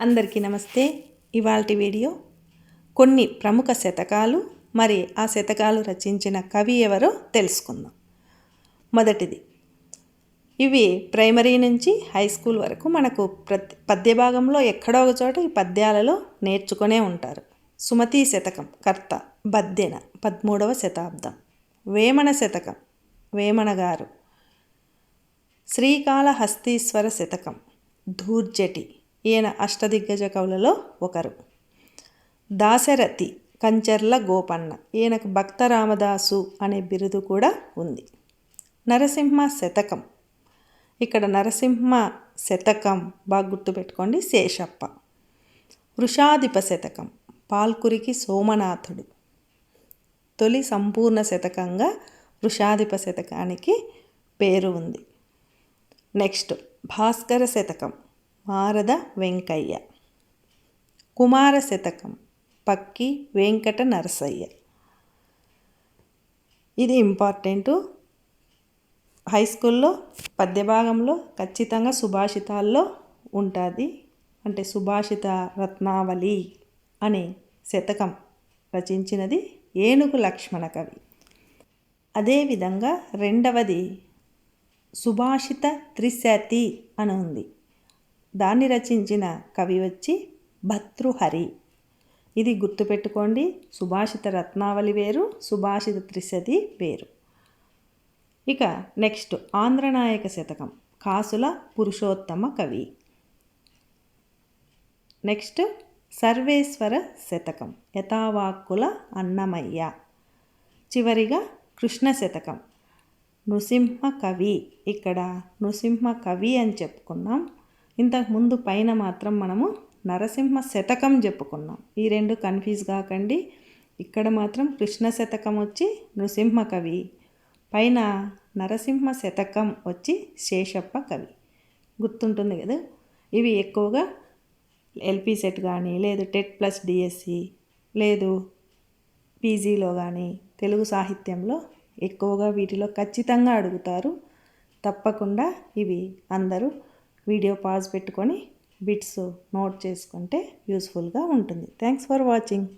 అందరికీ నమస్తే. ఇవాల్టి వీడియో కొన్ని ప్రముఖ శతకాలు మరి ఆ శతకాలు రచించిన కవి ఎవరో తెలుసుకుందాం. మొదటిది ఇవి ప్రైమరీ నుంచి హై స్కూల్ వరకు మనకు ప్రతి పద్య భాగంలో ఎక్కడో ఒక చోట ఈ పద్యాలలో నేర్చుకునే ఉంటారు. సుమతి శతకం కర్త బద్దెన పదమూడవ శతాబ్దం. వేమన శతకం వేమన గారు. శ్రీకాళహస్తీశ్వర శతకం ధూర్జటి. ఈయన అష్టదిగ్గజ కవులలో ఒకరు. దాశరథి కంచర్ల గోపన్న. ఈయనకు భక్త రామదాసు అనే బిరుదు కూడా ఉంది. నరసింహ శతకం. ఇక్కడ నరసింహ శతకం బాగా గుర్తుపెట్టుకోండి. శేషప్ప. వృషాధిప శతకం. పాల్కురికి సోమనాథుడు. తొలి సంపూర్ణ శతకంగా వృషాధిప శతకానికి పేరు ఉంది. నెక్స్ట్ భాస్కర శతకం. మారద వెంకయ్య. కుమార శతకం పక్కి వెంకట నరసయ్య. ఇది ఇంపార్టెంటు. హై స్కూల్లో పద్య భాగంలో ఖచ్చితంగా సుభాషితాల్లో ఉంటుంది. అంటే సుభాషిత రత్నావళి అనే శతకం రచించినది ఏనుగు లక్ష్మణ కవి. అదేవిధంగా రెండవది సుభాషిత త్రిశతి అని ఉంది. దాన్ని రచించిన కవి వచ్చి భర్తృహరి ఇది గుర్తుపెట్టుకోండి సుభాషిత రత్నావళి వేరు సుభాషిత త్రిశతి వేరు. ఇక నెక్స్ట్ ఆంధ్రనాయక శతకం కాసుల పురుషోత్తమ కవి. నెక్స్ట్ సర్వేశ్వర శతకం యథావాక్కుల అన్నమయ్య. చివరిగా కృష్ణ శతకం నృసింహ కవి. ఇక్కడ నృసింహ కవి అని చెప్పుకున్నాం. ఇంతకుముందు పైన మాత్రం మనము నరసింహ శతకం చెప్పుకున్నాం. ఈ రెండు కన్ఫ్యూజ్ కాకండి. ఇక్కడ మాత్రం కృష్ణ శతకం వచ్చి నృసింహ కవి. పైన నరసింహ శతకం వచ్చి శేషప్ప కవి. గుర్తుంటుంది కదా? ఇవి ఎక్కువగా ఎల్పీ సెట్ కానీ లేదు టెట్ ప్లస్ డిఎస్సి లేదు పీజీలో కానీ తెలుగు సాహిత్యంలో ఎక్కువగా వీటిలో ఖచ్చితంగా అడుగుతారు. తప్పకుండా ఇవి అందరూ వీడియో పాజ్ పెట్టుకొని బిట్స్ నోట్ చేసుకుంటే యూస్ఫుల్గా ఉంటుంది. Thanks for watching